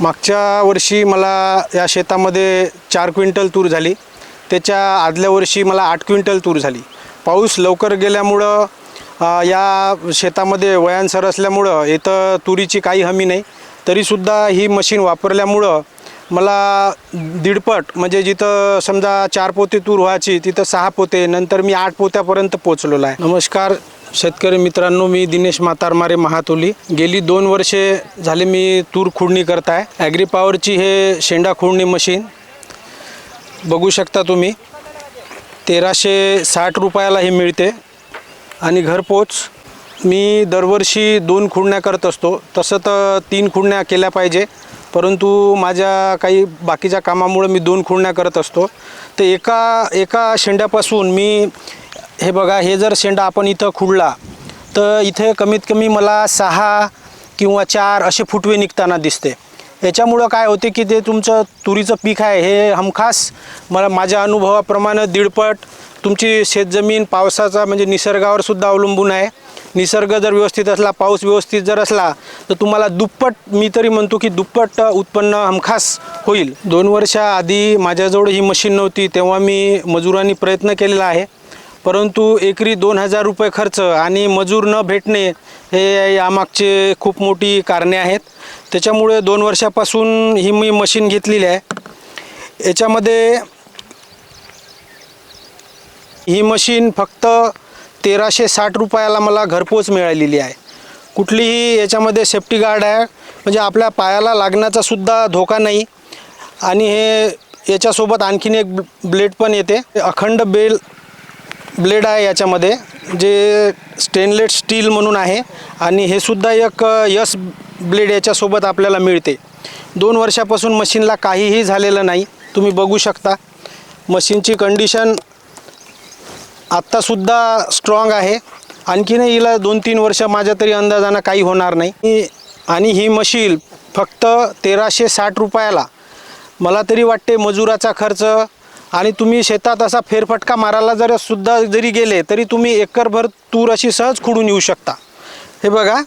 मागच्या वर्षी मला या शेतामध्ये चार क्विंटल तूर झाली. त्याच्या आदल्या वर्षी मला आठ क्विंटल तूर झाली. पाऊस लवकर गेल्यामुळं या शेतामध्ये वयांसर असल्यामुळं इथं तुरीची काही हमी नाही. तरीसुद्धा ही मशीन वापरल्यामुळं मला दीडपट म्हणजे जिथं समजा चार पोते तूर व्हायची तिथं सहा पोते नंतर मी आठ पोत्यापर्यंत पोचलेलो आहे. नमस्कार. शेतकरी मित्रांनो मी दिनेश म्हातारमारे महातोली. गेली दोन वर्षे झाले मी तूर खुडणी करत आहे ॲग्री पॉवरची हे शेंडा खुडणी मशीन बघू शकता तुम्ही तेराशे साठ रुपयाला हे मिळते. आणि घरपोच मी दरवर्षी दोन खुडण्या करत असतो. तसं तर तीन खुडण्या केल्या पाहिजे परंतु माझ्या काही बाकीच्या कामामुळं मी दोन खुडण्या करत असतो. तर एका एका शेंड्यापासून मी हे बघा हे जर शेंडा आपण इथं खुडला तर इथे कमीत कमी मला सहा किंवा चार असे फुटवे निघताना दिसते. याच्यामुळं काय होते की ते तुमचं तुरीचं पीक आहे हे हमखास मला माझ्या अनुभवाप्रमाणे दीडपट तुमची शेतजमीन पावसाचा म्हणजे निसर्गावर सुद्धा अवलंबून आहे. निसर्ग जर व्यवस्थित असला पाऊस व्यवस्थित जर असला तर तुम्हाला दुप्पट मी तरी म्हणतो की दुप्पट उत्पन्न हमखास होईल. दोन वर्षाआधी माझ्याजवळ ही मशीन नव्हती तेव्हा मी मजुरांनी प्रयत्न केलेला आहे. परंतु एकरी दोन हजार रुपये खर्च आणि मजूर न भेटणे हे यामागचे खूप मोठी कारणे आहेत. त्याच्यामुळे दोन वर्षापासून ही मी मशीन घेतलेली आहे. याच्यामध्ये ही मशीन फक्त तेराशे साठ रुपयाला मला घरपोच मिळालेली आहे. कुठलीही याच्यामध्ये सेफ्टी गार्ड आहे म्हणजे आपल्या पायाला लागण्याचा सुद्धा धोका नाही. आणि हे याच्यासोबत आणखीन एक ब्लेड पण येते. अखंड बेल ब्लेड आहे याच्यामध्ये जे स्टेनलेस स्टील म्हणून आहे. आणि हे सुद्धा एक यस ब्लेड याच्यासोबत आपल्याला मिळते. दोन वर्षापासून मशीनला काहीही झालेलं नाही. तुम्ही बघू शकता. मशीनची कंडिशन आत्तासुद्धा स्ट्रॉंग आहे. आणखीनही हिला दोन तीन वर्ष माझ्या तरी अंदाजानं काही होणार नाही. आणि ही मशीन फक्त तेराशे साठ रुपयाला. मला तरी वाटते मजुराचा खर्च आणि तुम्ही शेतात असा फेरफटका मारायला जर सुद्धा जरी गेले तरी तुम्ही एकरभर तूर अशी सहज खुडून येऊ शकता. हे बघा